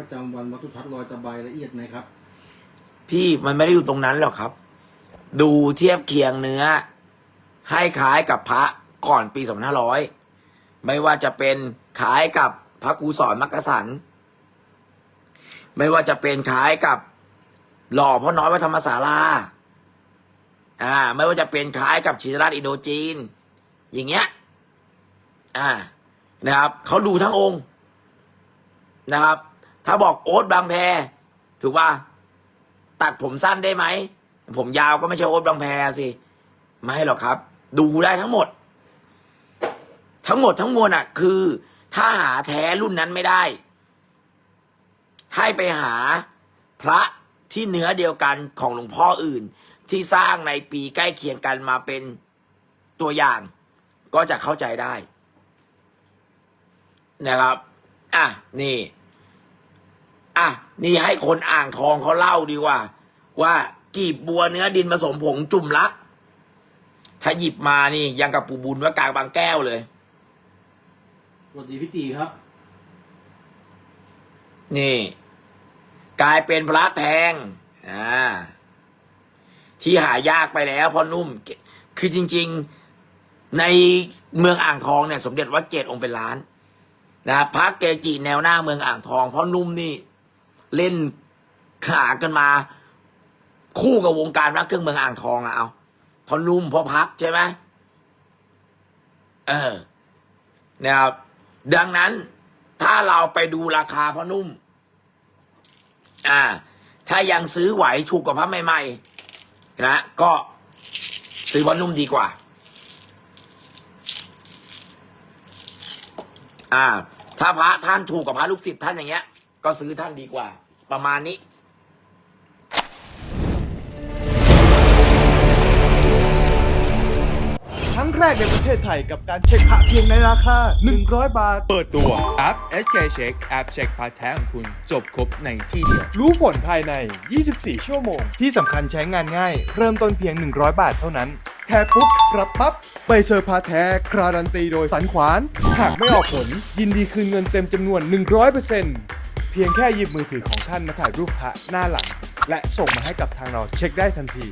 ประจำวันวัดสุทัศน์ลอยตะไบละเอียดไหมครับ พี่มันไม่ได้อยู่ตรงนั้นหรอกครับ ดูเทียบเคียงเนื้อ ให้คล้ายกับพระก่อนปีสองพันห้าร้อยไม่ว่าจะเป็นคล้ายกับพระครูสอนมักกะสันไม่ว่าจะเป็นคล้ายกับหล่อพ่อน้อยวัดธรรมศาลาอ่า ไม่ว่าจะเป็นคล้ายกับชินราชอินโดจีน อย่างเงี้ย อ่า นะครับเขาดูทั้งองค์นะครับ ถ้าบอกโอ๊ตบางแพถูกป่ะตัดผมสั้นได้ไหม ผมยาวก็ไม่ใช่โอ๊ตบางแพสิ ไม่หรอกครับ ดูได้ทั้งหมด ทั้งหมดทั้งมวลอะ คือ ถ้าหาแท้รุ่นนั้นไม่ได้ ให้ไปหาพระที่เนื้อเดียวกันของหลวงพ่ออื่น ที่สร้างในปีใกล้เคียงกันมาเป็นตัวอย่าง ก็จะเข้าใจได้ นะครับ อะ นี่ อะนี่ให้คนอ่างทองเขาเล่าดีกว่า ว่ากีบบัวเนื้อดินผสมผงจุ่มละถ้าหยิบมานี่ยังกับปูบุญว่ากลางบางแก้วเลย สวัสดีพี่ตีครับ นี่ กลายเป็นพระแพงอ่าที่หายากไปแล้วเพราะนุ่ม คือจริง ๆในเมืองอ่างทองเนี่ย สมเด็จวัดเกตองค์เป็นล้านนะพระเกจิแนวหน้าเมืองอ่างทองเพราะนุ่มนี่ เล่นขากันมา คู่กับวงการพระเครื่องเมืองอ่างทองอะเอาพราะนุ่มพราะพักใช่ไหมเออนะครับดังนั้นถ้าเราไปดูราคาพอนุ่ม อ่า ถ้ายังซื้อไหวถูกกว่าพระใหม่ๆนะก็ซื้อพอนุ่มดีกว่า อ่า ถ้าพระท่านถูกกับพระลูกศิษย์ท่านอย่างเงี้ย ก็ซื้อท่านดีกว่า ประมาณนี้ครั้งแรกในประเทศไทยกับการเช็คพระเพียงในราคา 100 บาท เปิดตัวแอป SK Check แอปเช็คพาร์ทแท้ของคุณจบครบในที่เดียว รู้ผลภายใน 24 ชั่วโมง ที่สำคัญใช้งานง่าย เริ่มต้นเพียง 100 บาทเท่านั้นแค่ปุ๊บรับปั๊บไปเซอร์พาแท้คราดันตีโดยสันขวาน หากไม่ออกผล ยินดีคืนเงินเต็มจำนวน 100% เพียงแค่หยิบมือถือของท่านมาถ่ายรูปพระหน้าหลัง และส่งมาให้กับทางเราเช็คได้ทันที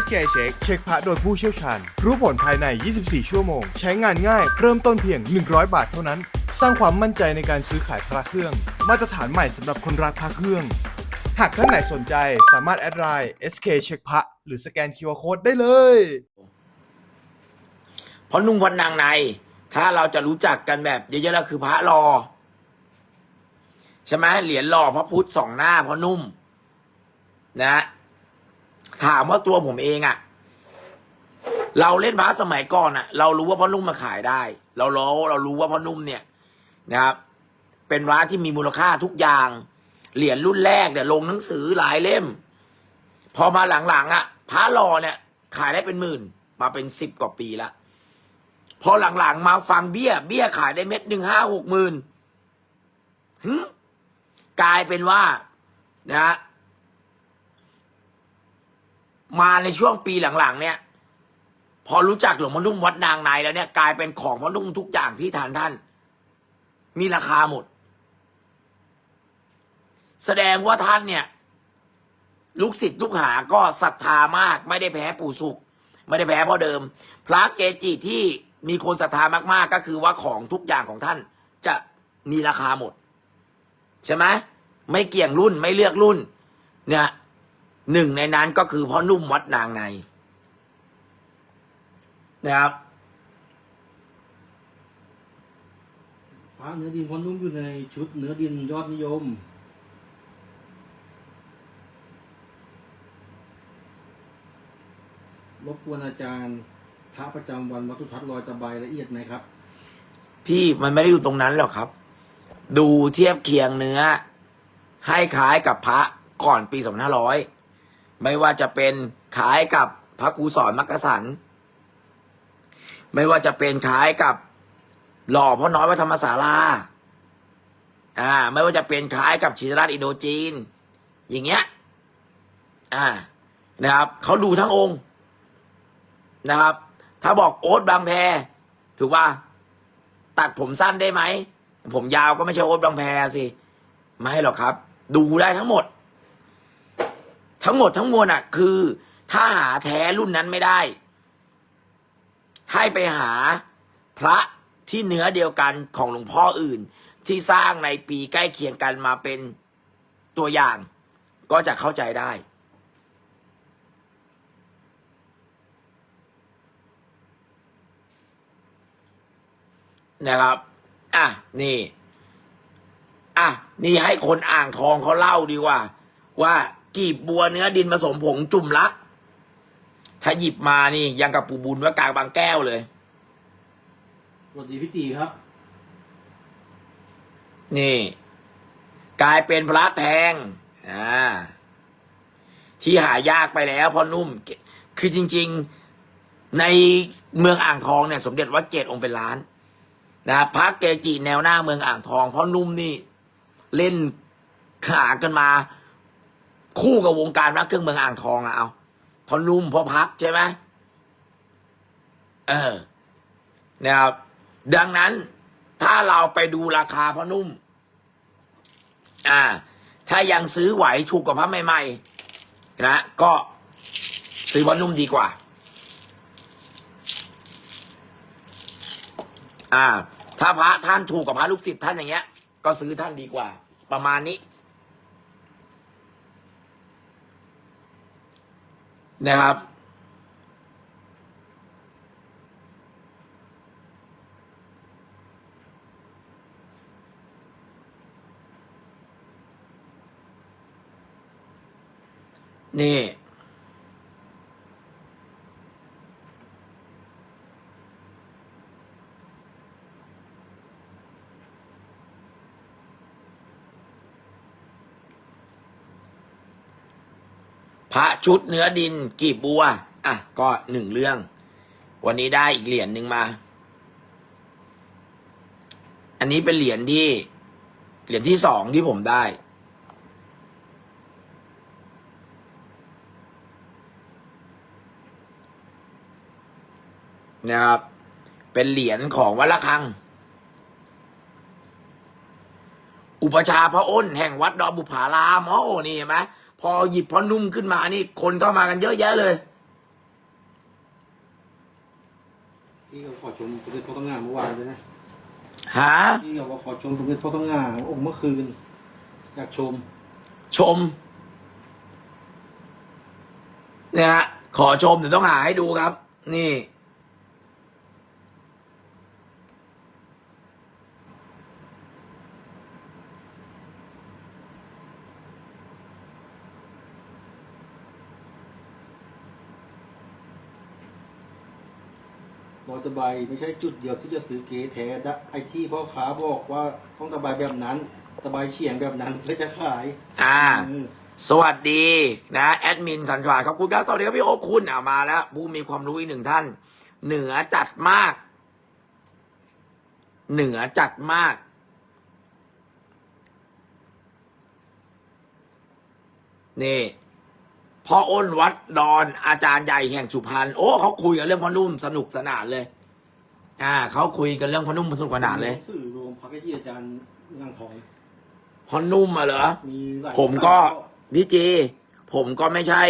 SK Check เช็คพระโดยผู้เชี่ยวชาญ รู้ผลภายใน 24 ชั่วโมง ใช้งานง่าย เริ่มต้นเพียง 100 บาทเท่านั้น สร้างความมั่นใจในการซื้อขายพระเครื่อง มาตรฐานใหม่สำหรับคนรักพระเครื่อง หากท่านไหนสนใจสามารถแอดไลน์ SK เช็คพระหรือสแกน QR Code ได้เลย เพราะนุ่งพันนางใน ถ้าเราจะรู้จักกันแบบเยอะๆแล้วคือพระรอ ใช่ไหมเหรียญหล่อพระพุทธสองหน้าเพราะนุ่ม นะ ถามว่าตัวผมเองอะเราเล่นพระสมัยก่อนอะเรารู้ว่าพ่อนุ่มมาขายได้ เรารู้เรารู้ว่าพ่อนุ่มเนี่ยนะครับ เป็นพระที่มีมูลค่าทุกอย่าง เหรียญรุ่นแรกเนี่ยลงหนังสือหลายเล่ม พอมาหลังๆอะพระรอเนี่ย ขายได้เป็นหมื่น มาเป็นสิบกว่าปีละ พอหลังๆมาฟังเบี้ย เบี้ยขายได้เม็ดหนึ่งห้าหกหมื่นหึกลายเป็นว่านะฮะมาในช่วงปีหลังๆ เนี่ย พอรู้จักหลวงพ่อนุ่มวัดนางในแล้วเนี่ย กลายเป็นของพ่อนุ่มทุกอย่างที่ทานท่าน มีราคาหมด แสดงว่าท่านเนี่ย ลูกศิษย์ลูกหาก็ศรัทธามาก ไม่ได้แพ้ปู่สุข ไม่ได้แพ้พ่อเดิม พระเกจิที่ มีคนศรัทธามากๆก็คือว่าของทุกอย่างของท่านจะมีราคาหมด ใช่ไหมไม่เกี่ยงรุ่นไม่เลือกรุ่น เนี่ยหนึ่งในนั้นก็คือพ่อนุ่มวัดนางในนะครับพระเนื้อดินพอนุ่มอยู่ในชุดเนื้อดินยอดนิยมรบกวนอาจารย์ พระประจำวันวัดสุทัศน์ลอยตะไบละเอียดไหมครับ พี่มันไม่ได้อยู่ตรงนั้นหรอกครับ ดูเทียบเคียงเนื้อ ให้คล้ายกับพระก่อนปีสองพันห้าร้อยไม่ว่าจะเป็นคล้ายกับพระครูสอนมักกะสัน ไม่ว่าจะเป็นคล้ายกับหล่อพ่อน้อยวัดธรรมศาลาอ่า ไม่ว่าจะเป็นคล้ายกับชินราชอินโดจีน อย่างเงี้ย อ่า นะครับ เขาดูทั้งองค์ นะครับ ถ้าบอกโอ๊ตบางแพถถูกป่ะตัดผมสั้นได้ไหม ผมยาวก็ไม่ใช่โอ๊ตบางแพรสิไม่หรอกครับ ดูได้ทั้งหมด ทั้งหมดทั้งมวลอะ คือ ถ้าหาแท้รุ่นนั้นไม่ได้ ให้ไปหาพระที่เนื้อเดียวกันของหลวงพ่ออื่น ที่สร้างในปีใกล้เคียงกันมาเป็นตัวอย่าง ก็จะเข้าใจได้ นะครับ อะนี่ อะนี่ให้คนอ่างทองเขาเล่าดีกว่า ว่ากีบบัวเนื้อดินผสมผงจุ่มละ ถ้าหยิบมานี่ยังกับปูบุญว่ากลางบางแก้วเลย สวัสดีพี่ตีครับ นี่ กลายเป็นพระแพงอ่าที่หายากไปแล้วเพราะนุ่ม คือจริง ๆ ในเมืองอ่างทองเนี่ย สมเด็จวัดเกตองค์เป็นล้าน นะพระเกจิแนวหน้าเมืองอ่างทองเพราะนุ่มนี่ เล่นขากันมา คู่กับวงการพระเครื่องเมืองอ่างทองอะเอาเพราะนุ่มเพราะพักใช่ไหมเออนะครับดังนั้นถ้าเราไปดูราคาพระนุ่ม อ่า ถ้ายังซื้อไหวถูกกว่าพระใหม่ๆนะก็ซื้อพระนุ่มดีกว่า อ่า ถ้าพระท่านถูกกับพระลูกศิษย์ท่านอย่างเงี้ย ก็ซื้อท่านดีกว่า ประมาณนี้ นะครับนี่ ชุดเนื้อดินกีบบัว อะ ก็หนึ่งเรื่อง วันนี้ได้อีกเหรียญหนึ่งมา อันนี้เป็นเหรียญที่ เหรียญที่สองที่ผมได้ นะครับ เป็นเหรียญของวัดละคัง อุปชาพระอ้นแห่งวัดดอนบุภารามอ๋อนี่เห็นไหม พอหยิบพอนุ่มขึ้นมานี่ คนเข้ามากันเยอะแยะเลย พี่ก็ขอชมสมเด็จพระต้องงามเมื่อวานเลยนะหา พี่ก็ว่าขอชมสมเด็จพระต้องงามองค์เมื่อคืนอยากชมชม เนี่ยฮะขอชมเดี๋ยวต้องหาให้ดูครับ นี่ อยตะไบไม่ใช่จุดเดียวที่จะซื้อเก๋แท้ดะไอที่พ่อค้าบอกว่าต้องตะไบแบบนั้น ตะไบเฉียงแบบนั้นแล้วจะขาย อ่าอืมสวัสดีนะแอดมินสันขวาขอบคุณครับสวัสดีครับพี่โอ๊คคุณเอามาแล้วผู้มีความรู้อีกหนึ่งท่าน เหนือจัดมาก เหนือจัดมากนี่ พ่ออ้นวัดดอนอาจารย์ใหญ่แห่งสุพรรณโอ้เขาคุยกันเรื่องพ่อนุ่มสนุกสนานเลย อ่าเขาคุยกันเรื่องพ่อนุ่มสนุกสนานเลยสื่อรวมพระเกจิอาจารย์นางทองพ่อนุ่มอะเหรอมีหลายผมก็พี่จีผมก็ไม่ใช่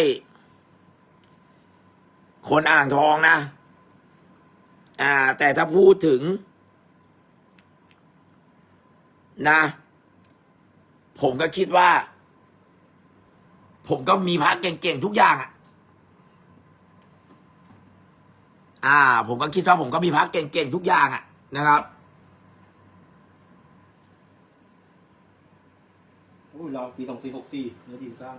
คนอ่างทองนะ อ่า แต่ถ้าพูดถึง นะ ผมก็คิดว่า ผมก็มีพระเก่งๆทุกอย่างอะ อ่า ผมก็คิดว่าผมก็มีพระเก่งๆทุกอย่างอะ นะครับโอ้ยเราปีสองสี่หกสี่เนื้อดินสร้าง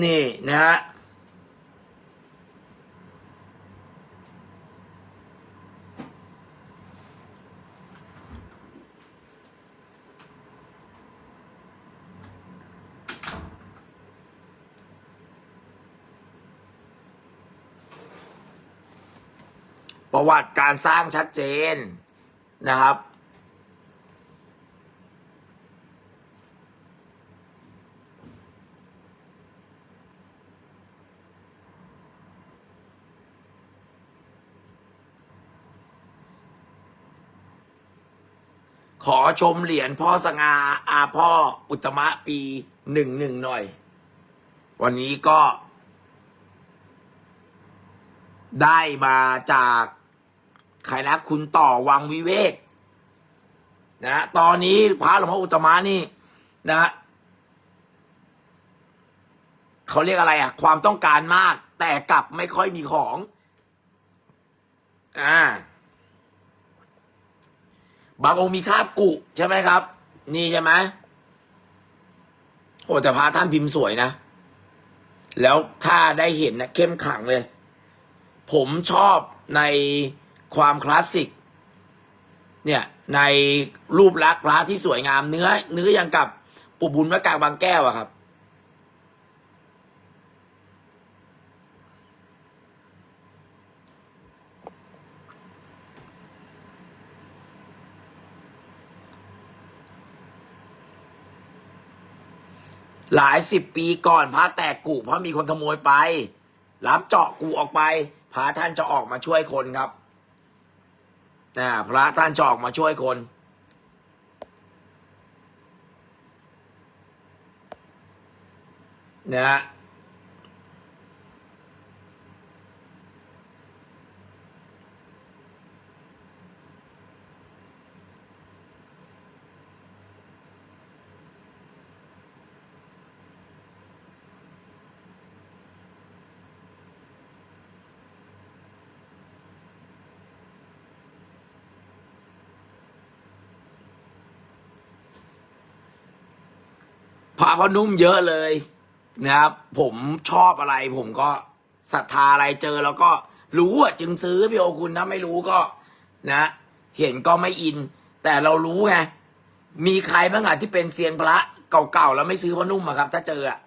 นี่นะฮะประวัติการสร้างชัดเจนนะครับ ขอชมเหรียญพ่อสงาอาพ่ออุตมะปีหนึ่งหนึ่งหน่อย วันนี้ก็ ได้มาจากใครนะคุณต่อวังวิเวกนะตอนนี้พระหลวงพ่ออุตมะนี่ นะเขาเรียกอะไรอะความต้องการมาก แต่กลับไม่ค่อยมีของ อ่า บางองค์มีคาบกุใช่ไหมครับ นี่ใช่ไหมโอ้แต่พระท่านพิมพ์สวยนะ แล้วถ้าได้เห็นนะเข้มขลังเลย ผมชอบในความคลาสสิก เนี่ยในรูปลักษณ์พระที่สวยงามเนื้อ เนื้อยังกับปุบุญวัดกางบางแก้วอะครับ หลายสิบปีก่อนพระแตกกูเพราะมีคนขโมยไปรับเจาะกูออกไปพระท่านจะออกมาช่วยคนครับอ่พระท่านจะออกมาช่วยคนนะ พระพนุ่มเยอะเลยนะครับผมชอบอะไร ผมก็ศรัทธาอะไรเจอ แล้วก็รู้อะจึงซื้อพี่โอคุณนะไม่รู้ก็ นะ เห็นก็ไม่อิน แต่เรารู้ไงมีใครบ้างอะที่เป็นเซียนพระเก่าๆแล้วไม่ซื้อพระนุ่มอะครับ ถ้าเจออะ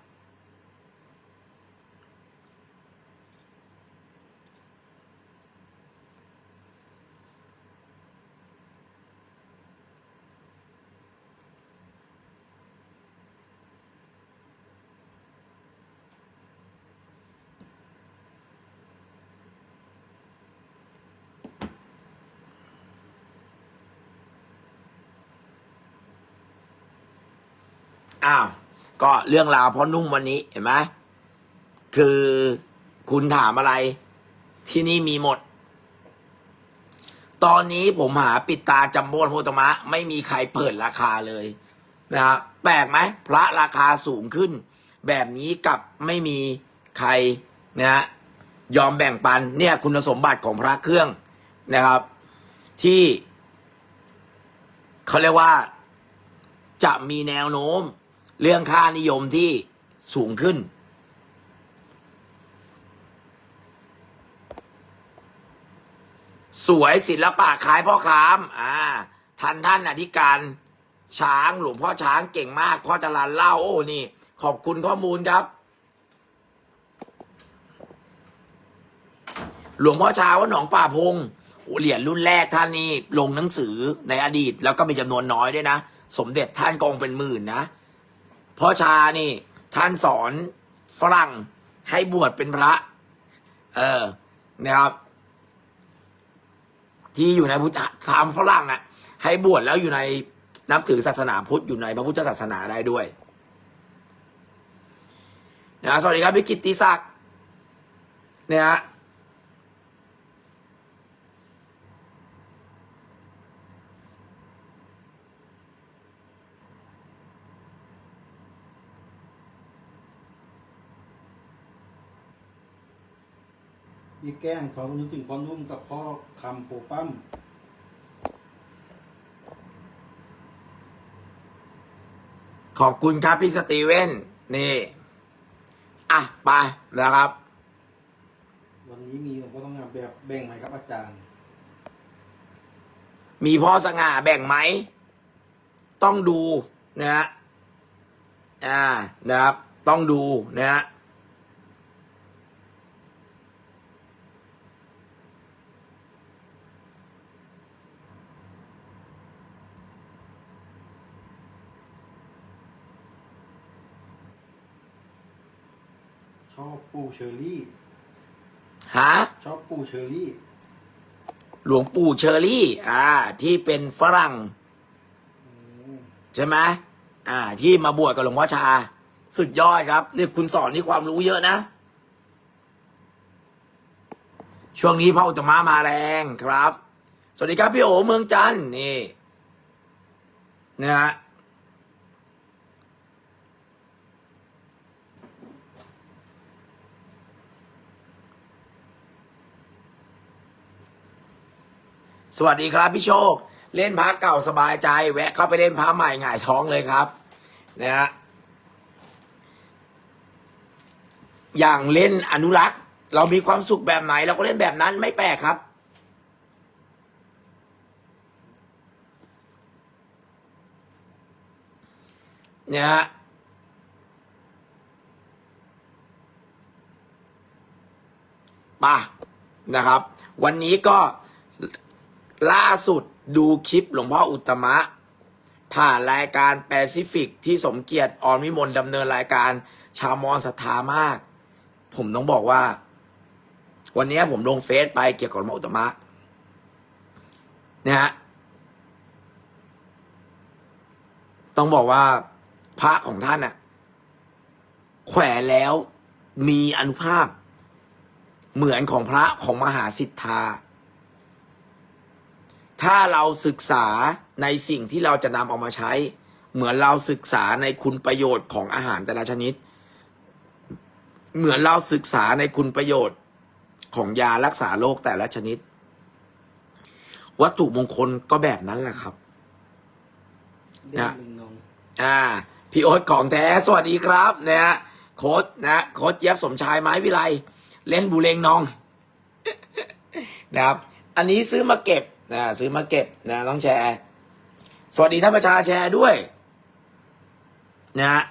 อ้าว ก็เรื่องราวพ่อนุ่มวันนี้เห็นไหมคือคุณถามอะไร ที่นี่มีหมด ตอนนี้ผมหาปิดตาจัมโบ้โพธมะ ไม่มีใครเปิดราคาเลยนะครับแปลกไหมพระราคาสูงขึ้น แบบนี้กับไม่มีใครนะฮะยอมแบ่งปันเนี่ยคุณสมบัติของพระเครื่องนะครับ ที่เขาเรียกว่าจะมีแนวโน้ม เรื่องค่านิยมที่สูงขึ้น สวยศิลปะขายพ่อค้ามอ่าท่านท่านอธิการช้างหลวงพ่อช้างเก่งมากพ่อจรันเล่าโอ้นี่ ขอบคุณข้อมูลครับ หลวงพ่อช้างว่าหนองป่าพงเหรียญรุ่นแรกท่านนี่ลงหนังสือในอดีต แล้วก็มีจำนวนน้อยด้วยนะ สมเด็จท่านกองเป็นหมื่นนะ พ่อชานี่ ท่านสอนฝรั่งให้บวชเป็นพระ เออนะครับ ที่อยู่ในพุทธคามฝรั่งอะ ให้บวชแล้วอยู่ในนับถือศาสนาพุทธอยู่ในพระพุทธศาสนาได้ด้วยนะสวัสดีครับพี่กิตติศักดิ์เนี่ยฮะ มีแกล้งเขานึกถึงพ่อนุ่มกับพ่อคำโพปั้มขอบคุณครับพี่สตีเวนนี่ อะ ไปนะครับ วันนี้มีหลวงพ่อต้องงานแบบแบ่งไหมครับอาจารย์ มีพ่อสง่าแบ่งไหม ต้องดูนะฮะอ่านะครับ ต้องดูนะฮะ อบปูเชอรี่ ฮะ ชอบปูเชอรี่ หลวงปู่เชอรี่ อ่า ที่เป็นฝรั่งอืมใช่ไหมอ่า ที่มาบวชกับหลวงพ่อชา สุดยอดครับนี่คุณสอนนี่ความรู้เยอะนะ ช่วงนี้พระอุตตมะมาแรงครับ สวัสดีครับพี่โอเมืองจันทร์นี่นะฮะ สวัสดีครับพี่โชค เล่นพระเก่าสบายใจ แวะเข้าไปเล่นพระใหม่หงายท้องเลยครับนะฮะอย่างเล่นอนุรักษ์ เรามีความสุขแบบไหน เราก็เล่นแบบนั้นไม่แปลกครับ เนี่ยฮะป่ะนะครับ วันนี้ก็ ล่าสุดดูคลิปหลวงพ่ออุตมะ ผ่านรายการแปซิฟิกที่สมเกียรติออนวิมลดำเนินรายการชาวมอญศรัทธามาก ผมต้องบอกว่า วันนี้ผมลงเฟซไปเกี่ยวกับหลวงพ่ออุตมะเนี่ยฮะต้องบอกว่าพระของท่านน่ะแขวนแล้วมีอนุภาพ เหมือนของพระของมหาสิทธา ถ้าเราศึกษาในสิ่งที่เราจะนำเอามาใช้ เหมือนเราศึกษาในคุณประโยชน์ของอาหารแต่ละชนิด เหมือนเราศึกษาในคุณประโยชน์ของยารักษาโรคแต่ละชนิด วัตถุมงคลก็แบบนั้นแหละครับเด่นหนึ่งนองอ่า พี่โอ๊ตของแท้สวัสดีครับนะฮะโค้ดนะโค้ดเจี๊ยบสมชายไม้วิไลเล่นบูเลงนองนะครับ อันนี้ซื้อมาเก็บ นะซื้อมาเก็บนะต้องแชร์ สวัสดีท่านประชาแชร์ด้วย นะฮะ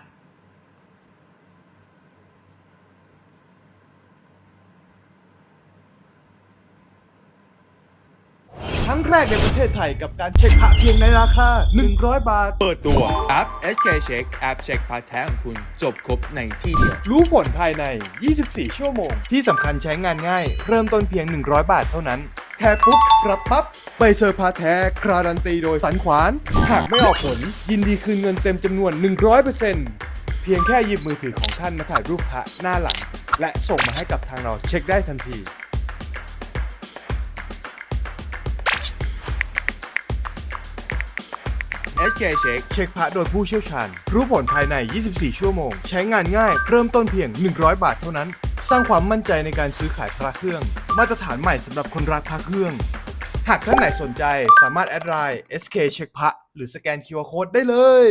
ครั้งแรกในประเทศไทยกับการเช็คพระเพียงในราคา 100 บาท เปิดตัวแอป SK Check แอปเช็คพาร์ทแท้ของคุณจบครบในที่เดียว รู้ผลภายใน 24 ชั่วโมง ที่สำคัญใช้งานง่าย เริ่มต้นเพียง 100 บาทเท่านั้น แค่ปุ๊บรับปั๊บใบเซอร์พาแท้การันตีโดยสันขวาน หากไม่ออกผล ยินดีคืนเงินเต็มจำนวน 100%เพียงแค่หยิบมือถือของท่านมาถ่ายรูปพระหน้าหลัง และส่งมาให้กับทางเราเช็คได้ทันที SK Check เช็คพระโดยผู้เชี่ยวชาญ รู้ผลภายใน 24 ชั่วโมง ใช้งานง่าย เริ่มต้นเพียง 100 บาทเท่านั้น สร้างความมั่นใจในการซื้อขายพระเครื่อง มาตรฐานใหม่สำหรับคนรักพระเครื่อง หากท่านไหนสนใจสามารถแอดไลน์ SK เช็คพระหรือสแกน QR Code ได้เลย